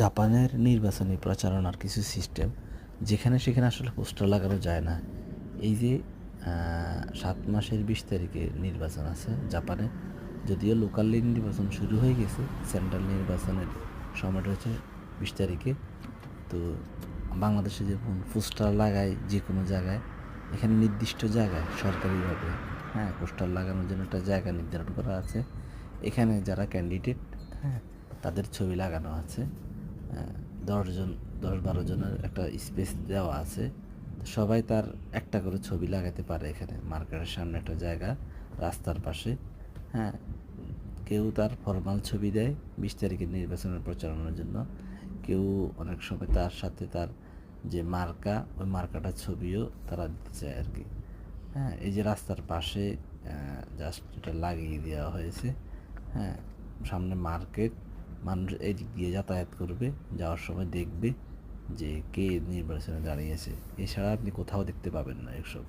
জাপানের নির্বাচনী প্রচারণার কিছু সিস্টেম যেখানে সেখানে আসলে পোস্টার লাগানো যায় না। এই যে সাত মাসের বিশ তারিখে নির্বাচন আছে জাপানে, যদিও লোকাল নির্বাচন শুরু হয়ে গেছে সেন্ট্রাল নির্বাচনের সময়টা হচ্ছে বিশ তারিখে। তো বাংলাদেশে যেমন পোস্টার লাগায় যে কোনো জায়গায়, এখানে নির্দিষ্ট জায়গায় সরকারিভাবে হ্যাঁ পোস্টার লাগানোর জন্য একটা জায়গা নির্ধারণ করা আছে। এখানে যারা ক্যান্ডিডেট হ্যাঁ তাদের ছবি লাগানো আছে। দশজন দশ বারো জনের একটা স্পেস দেওয়া আছে। সবাই তার একটা করে ছবি লাগাতে পারে এখানে। মার্কেটের সামনে একটা জায়গা, রাস্তার পাশে। হ্যাঁ কেউ তার ফরমাল ছবি দেয় বিশ তারিখের নির্বাচনের প্রচারণার জন্য। কেউ অনেক সময় তার সাথে তার যে মার্কা, ওই মার্কাটার ছবিও তারা দিতে চায় আর কি হ্যাঁ এই যে রাস্তার পাশে জাস্ট এটা লাগিয়ে দেওয়া হয়েছে। হ্যাঁ সামনে মার্কেট মানুষ এই দিয়ে যাতায়াত করবে, যাওয়ার সময় দেখবে যে কে নির্বাচনে দাঁড়িয়েছে। এছাড়া আপনি কোথাও দেখতে পাবেন না এসব।